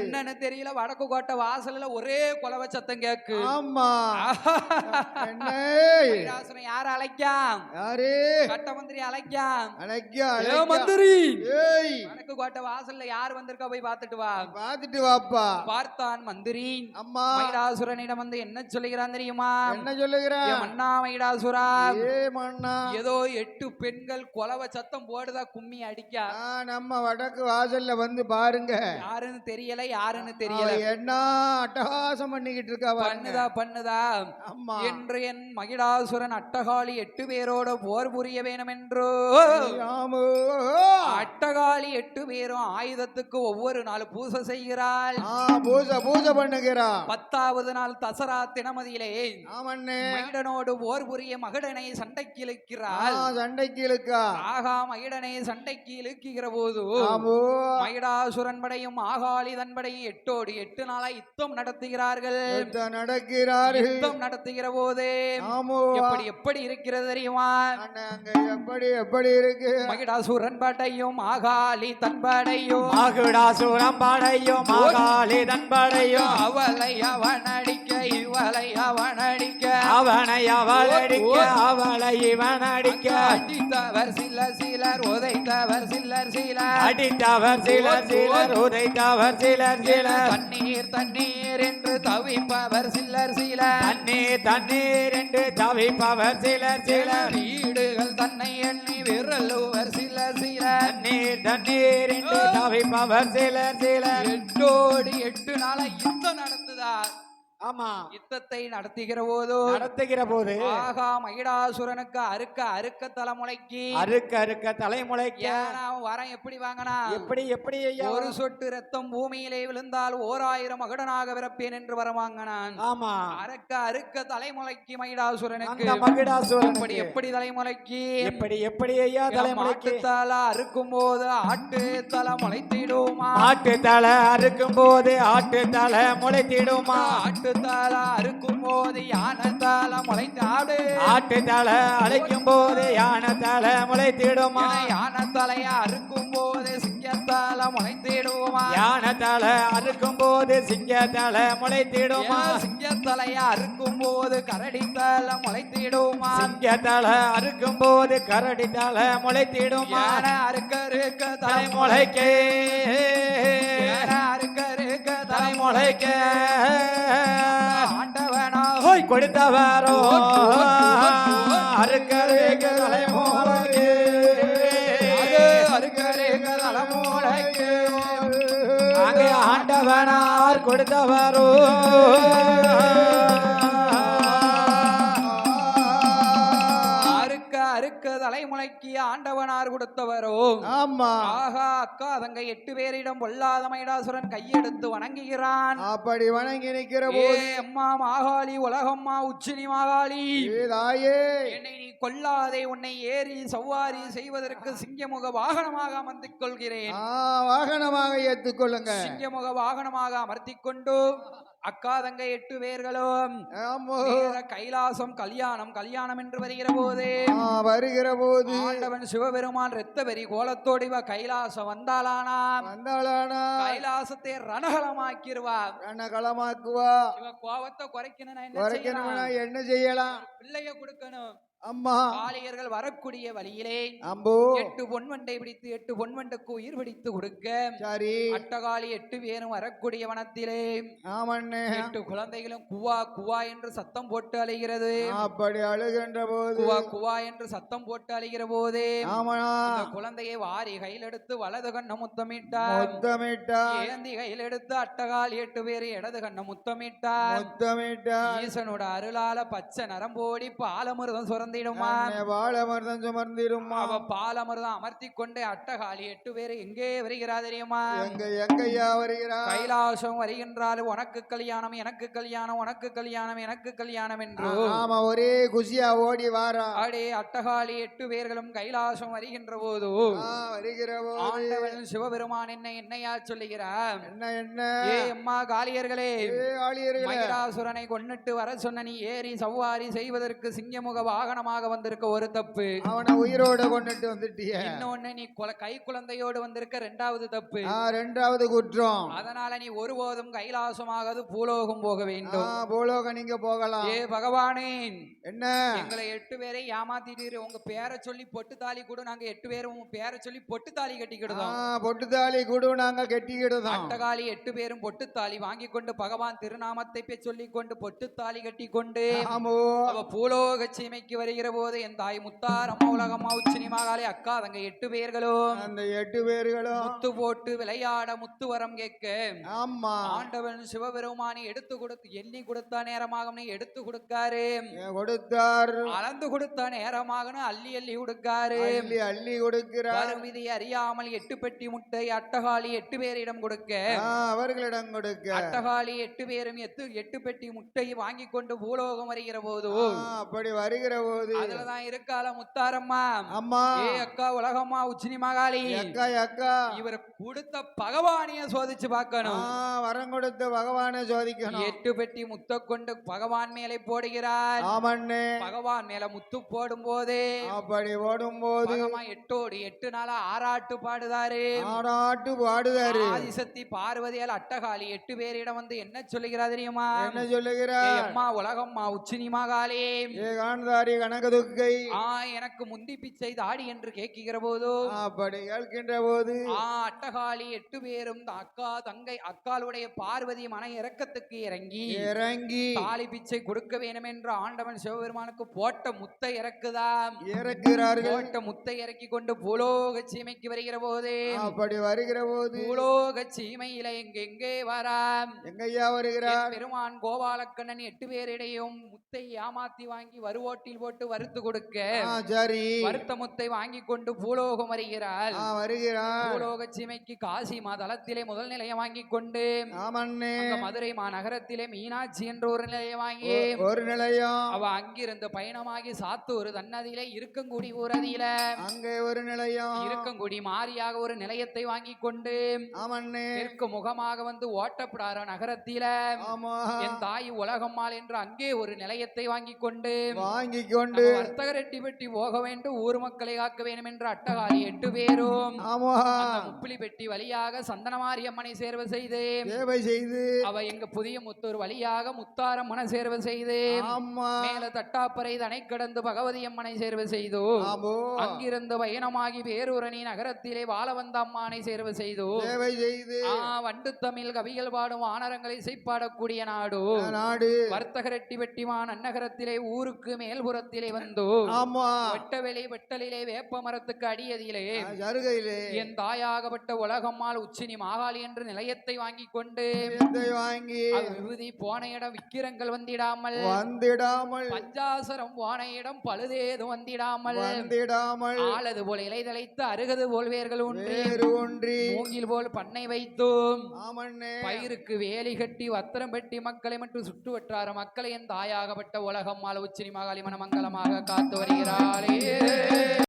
என்னன்னு தெரியல வடக்கு கோட்டை வாசல்ல ஒரே கொலவ சத்தம் கேக்கு. ஆமா. என்ன. யார அழைக்காம்? யாரு? கட்ட மந்திரி அழைக்காம். அழைக்கா ஏ அழைக்கா. மந்திரி. ஏய். வடக்கு கோட்டை வாசல்ல யார் வந்திருக்கா போய் பார்த்துட்டு வா. பாத்துட்டு வாப்பா. பார்த்தான் மந்திரி. அம்மா. மயிலாசுரனிடம் வந்து என்ன சொல்லுகிறான் தெரியுமா? என்ன சொல்லுகிற ஏ மன்னா மயிலாசுரா. ஏ மண்ணா ஏதோ எட்டு பெண்கள் கொலவ சத்தம் போடுதா கும்மி அடிக்கா. நம்ம வடக்கு வாசல்ல வந்து பாருங்க. யாருன்னு தெரியல. யாருன்னு தெரியல. என்ன அட்டகாசம் பண்ணிக்கிட்டு இருக்கா பண்ணுதா பண்ணுதா? ஆமா என்று என் மகிழாசுரன் அட்டகாளி எட்டு பேரோட போர் புரிய வேணும் என்றோ. அட்டகாளி எட்டு பேரும் ஆயுதத்துக்கு ஒவ்வொரு நாள் பூசை செய்கிறாள். பூஜை பூஜை பண்ணுகிறா. பத்தாவது நாள் தசரா தினமதியிலே மகிடனோடு போர் புரிய மகிடனை சண்டைக்கு இழுக்கிறாள். சண்டைக்கு இழுக்கா. ஆகா மகிடனை சண்டைக்கு இழுக்குகிற போது மகிடாசுரன் படையும் ஆகாளி தன் படையும் எட்டோடு எட்டு நாளா யுத்தம் நடத்துகிறார்கள். யுத்த நடக்கிறார்கள். யுத்தம் நடத்துகிற போதே ஆமோ. எப்படி எப்படி இருக்கிறது தெரியுமா? அண்ணே, அங்க எப்படி எப்படி இருக்கு? மகிடாசுரன் படையும் ஆகாளி தன் படையும் மகுடாசுரம் படையும் மகாளி தன்படையும். அவளை அவன் அடிக்க இவளை அவன் அவனை அவள் அடிக்க அவளை இவன் அடிக்க. அடித்தவர் சிலர் சிலர் உதைத்தவர் சிலர் சிலர். அடித்தவர் சிலர் சிலர் உதைத்தவர் சிலர் சிலர். தண்ணீர் தண்ணீர் என்று தவிப்பவர் சிலர் சிலர். தண்ணீர் தண்ணீர் என்று தவிப்பவர் சிலர் சிலர். வீடுகள் தன்னை எண்ணி விரலுவர் சிலர் சிலர். தண்ணீர் தண்ணீர் என்று தவிப்பவர் சிலர் சிலர். எட்டோடு எட்டு நாளா யுத்தம் நடத்துதார். ஆமா. யுத்தத்தை நடத்துகிற போதோ நடத்துகிற போது ஆகா மகிடாசுரனுக்கு அறுக்க அறுக்க தலைமுறைக்கு அறுக்க அறுக்க தலைமுளைக்க வரம் எப்படி வாங்கினா எப்படி எப்படி ஐயா? ஒரு சொட்டு ரத்தம் பூமியிலே விழுந்தால் ஓர் ஆயிரம் மகடனாக பிறப்பேன் என்று வரம் வாங்கினான். ஆமா. அறுக்க அறுக்க தலைமுறைக்கு மகிடாசுரனுக்கு. மகுடாசுரன் எப்படி எப்படி தலைமுறைக்கு எப்படி எப்படி ஐயா தலைமுளைக்கு தலை அறுக்கும் போது ஆட்டு தலை முளைத்திடுமா? ஆட்டு தலை அறுக்கும் போது ஆட்டு தலை முளைத்திடுமா? ஆட்டு தலை அறுக்கும் போது யானை தலை முளைத்தாடு ஆட்டு தலை அழைக்கும் போது யானை தலை முளைத்திடுமா? யானை தலையை அறுக்கும் போது சிங்கத்தால முளைத்திடுமா? யானை தலை அறுக்கும் போது சிங்க தலை முளைத்திடுமா? சிங்கத்தலையை அறுக்கும் போது கரடி தலை முளைத்திடுமா? சிங்க தலை அறுக்கும் போது கரடி தலை முளைத்திடுமா அறுக்க அறுக்க தலை முளைக்க அறுக்க முளைக்க ஆண்டவனா ஹோய் கொடுத்தவரோ அறுக்கருக்க தலை முளைக்க அறுக்க தலை முளைக்கு அங்கே ஆண்டவனார் கொடுத்தவரோ தலைமுளைக்கு ஆண்டவனார் கொடுத்தவரோ? ஆமா. ஆகா அக்கா தங்க எட்டு பேரிடம் பொல்லாத மயிடாசுரன் கையெடுத்து வணங்குகிறான். அப்படி வணங்கி போது அம்மா மாகாளி உலகம்மா உச்சினி மாகாளி. தாயே என்னை நீ கொல்லாதே உன்னை ஏறி சவ்வாரி செய்வதற்கு சிங்கமுக வாகனமாக அமர்த்திக் கொள்கிறேன். வாகனமாக ஏத்துக்கொள்ளுங்க சிங்கமுக வாகனமாக அமர்த்திக் கொண்டு அக்கா தங்க எட்டு பேர்களும் கைலாசம் கல்யாணம் கல்யாணம் என்று வருகிற போதே. வருகிற போது. ஆண்டவன் சிவபெருமான் இரத்த வெறி கோலத்தோடு இவ கைலாசம் வந்தாளானாம். வந்தாளானா கைலாசத்தை ரணகலமாக்கிருவா களமாக்குவா இவ கோவத்தை குறைக்கணும் குறைக்கணும்னா? என்ன செய்யலாம்? பிள்ளைய கொடுக்கணும். அம்மா. காளியர்கள் வரக்கூடிய வழியிலே அம்பு. எட்டு பொன்வண்டை பிடித்து எட்டு பொன்வண்டுக்கு உயிர் பிடித்து கொடுக்க. சரி. அட்டகாளி எட்டு பேரும் வரக்கூடிய வனத்திலே ஆமண்ணே. எட்டு குழந்தைகளும் குவா குவா என்று சத்தம் போட்டு அலைகிறது. அப்படி அழுகின்ற போது. குவா குவா என்று சத்தம் போட்டு அலைகிற போதே ஆமனா குழந்தையை வாரி கையில் எடுத்து வலது கண்ண முத்தமிட்டார். முத்தமிட்டா ஏந்தி கையில் எடுத்து அட்டகால் எட்டு பேர் இடது கண்ண முத்தமிட்டார். முத்தமிட்டா ஈசனோட அருளால பச்சை நரம்போடி பாலமிருதம் சுரந்திடுமா அவ பாலமிருதம் அமர்த்தி கொண்டே அட்டகாளி எட்டு பேர் எங்கே வருகிறா தெரியுமா? எங்க வருகிறா? கைலாசம் வருகின்றால் உனக்கு கல்யாணம் எனக்கு கல்யாணம் உனக்கு கல்யாணம் எனக்கு கல்யாணம் என்று. ஆமா ஒரே குஷியா ஓடி வாரா. அடே அட்டகாளி எட்டு பேர்களும் கைலாசம் வருகின்ற போது வருகிற ஆண்டவன் சிவபெருமான் என்ன என்னையா சொல்லுகிறார்? என்ன என்ன? ஏ அம்மா காளியர்களே ஏ ஆளியர்களே மகிடாசுரனை கொன்னுட்டு வர சொன்ன நீ ஏறி சவ்வாரி செய்வதற்கு சிங்கமுக வாகனம் வாகனமாக வந்திருக்க ஒரு தப்பு. அவனை உயிரோட கொண்டுட்டு வந்துட்டிய. இன்னொன்னு நீ கை குழந்தையோடு வந்திருக்க ரெண்டாவது தப்பு. ரெண்டாவது குற்றம். அதனால நீ ஒருபோதும் கைலாசமாகது பூலோகம் போக வேண்டும். பூலோகம் நீங்க போகலாம். ஏ பகவானே! என்ன? எங்களை எட்டு பேரை ஏமாத்திட்டு உங்க பேரை சொல்லி பொட்டு தாலி கூட. நாங்க எட்டு பேரும் உங்க பேரை சொல்லி பொட்டு தாலி கட்டிக்கிடுதோம். பொட்டுத்தாலி குடு நாங்க கெட்டிக்கிடுதோம். அட்டகாலி எட்டு பேரும் பொட்டு தாலி வாங்கி கொண்டு பகவான் திருநாமத்தை போய் சொல்லிக் கொண்டு பொட்டு தாலி கட்டி கொண்டு பூலோக சீமைக்கு வருகிற போது என் தாய் முத்தார் அம்மா உலகம்மா உச்சினி மகாளி அக்கா தங்க எட்டு பேர்களும் அந்த எட்டு பேர்களும் முத்து போட்டு விளையாட முத்து வரம் கேட்க ஆமா. ஆண்டவன் சிவபெருமானி எடுத்து கொடுத்து எண்ணி கொடுத்த நேரமாக எடுத்து கொடுக்காரு. கொடுத்தார். அளந்து கொடுத்த நேரமாக அள்ளி அள்ளி கொடுக்காரு. அள்ளி அள்ளி கொடுக்கிறார். விதி அறியாமல் எட்டு பெட்டி முட்டை அட்டகாளி எட்டு பேரிடம் கொடுக்க. அவர்களிடம் கொடுக்க. அட்டகாளி எட்டு பேரும் எத்து எட்டு பெட்டி முட்டை வாங்கி கொண்டு பூலோகம் வருகிற போது அப்படி வருகிற போது அதுலதான் இருக்கால முத்தாரம்மா? அம்மா. ஏ அக்கா உலகம்மா உச்சினி மகாளி. அக்கா அக்கா. இவர் கொடுத்த பகவானிய சோதிச்சு பார்க்கணும். வரம் கொடுத்த பகவானை சோதிக்கணும். எட்டு பெட்டி முத்த கொண்டு பகவான் மேலே போடுகிறார். ஆமண்ணே. பகவான் மேல முத்து போடும் போதே அப்படி ஓடும்போது பகவான் எட்டோடு எட்டு நாளா ஆராட்டு பாடுதாரு. ஆடாட்டு பாடுதாரு. ஆதிசக்தி பார்வதியால் அட்டகாளி எட்டு பேரிடம் வந்து என்ன சொல்லுகிறா தெரியுமா? என்ன சொல்லுகிறார்? ஏய் அம்மா உலகம்மா உச்சினி மகாளே. ஏ காண்தாரி கனகதுக்கை ஆ எனக்கு முந்தி பிச்சை தாடி என்று கேட்கிற போது அப்படி கேட்கின்ற போது ஆ அட்டகாளி எட்டு பேரும் அக்கா தங்கை அக்காளுடைய பார்வதி மன இறக்கத்துக்கு இறங்கி இறங்கி. தாலி பிச்சை கொடுக்க வேண்டும் என்று ஆண்டவன் சிவபெருமானுக்கு போட்ட முத்தை இறக்குதாம் இறக்கிறார்கள் போட்ட முத்தை இறக்கி கொண்டு பூலோக சீமைக்கு வருகிற போது அப்படி வருகிற போது பூலோக சீமையில எங்கெங்கே வராம்? எங்கய்யா வருகிறார்? பெருமான் கோபாலக்கண்ணன் எட்டு பேரிடையும் முத்தை ஏமாத்தி வாங்கி வருவோட்டில் போட்டு வறுத்து கொடுக்க. சரி. வறுத்த முத்தை வாங்கி கொண்டு பூலோகம் வருகிறாள். ஆ, வருகிறார் பூலோக சீமைக்கு காசி மாதளத்திலே முதல் நிலையம் வாங்கி கொண்டு. மதுரை மாநகரத்திலே மீனாட்சி என்ற ஒரு நிலையம் வாங்கி. ஒரு நிலையம் அவ அங்கிருந்து பயணமாகி சாத்தூர் தன்னதியிலே இருக்கங்குடி ஊரதியில அங்கே ஒரு நிலையம் இருக்கங்குடி மாறியாக ஒரு நிலையத்தை வாங்கி கொண்டு. தெற்கு முகமாக வந்து ஓட்டப்பிடார நகரத்தில. என் தாய் உலகம்மாள் என்று அங்கே ஒரு நிலையத்தை வாங்கி கொண்டு. வாங்கி கொண்டு வர்த்தக ரெட்டி பெட்டி போக வேண்டும் ஊர் மக்களை காக்க வேண்டும் என்று அட்டகாலி எட்டு பேரும் ஆமா முப்பிலி பெட்டி வழியாக சந்தனமாரியம்மனை சேர்வு செய்து சேவை செய்து. அவ எங்க புதிய முத்தூர் வழியாக முத்தாரம்மனை சேர்வு செய்து ஆமா. மேல தட்டாப்பறை தனை கடந்து பகவதி அம்மனை சேர்வு செய்து. அங்கிருந்து பயணமாகி வேரூரணி நகரத்திலே வாழ வந்த அம்மானை சேர்வு செய்து. சேவை செய்து. வண்டு தமிழ் கவிகள் பாடும் வானரங்களை இசைப்பாடக்கூடிய நாடு. நாடு. வர்த்தக ரெட்டி வெட்டிமான் அன்னகரத்திலே ஊருக்கு மேல்புறத்திலே வந்து. ஆமா. வெட்டவெளி வெட்டலிலே வேப்ப மரத்துக்கு அடியதிலே சருகையிலே என் தாயாகப்பட்ட உலகம்மாள் உச்சினி மாகாளி என்ற நிலையத்தை வாங்கி கொண்டு வாங்கி விபூதி போன இடம் விக்கிரங்கள் வந்திடாமல் வந்திடாமல் பஞ்சாசரம் போன இடம் பழுதேது வந்திடாமல் வந்திடாமல் ஆளது போல் இலை தழைத்து அருகது போல் வேர்கள் ஒன்றி ஒன்றி மூங்கில் போல் பண்ணை வைத்தும். பயிருக்கு வேலி கட்டி வத்திரம் பெட்டி மக்களை மற்றும் சுற்று வட்டார மக்களை என் தாயாகப்பட்ட உலகம் மால உச்சினி மகாளி மனமங்கலமாக காத்து வருகிறாரே.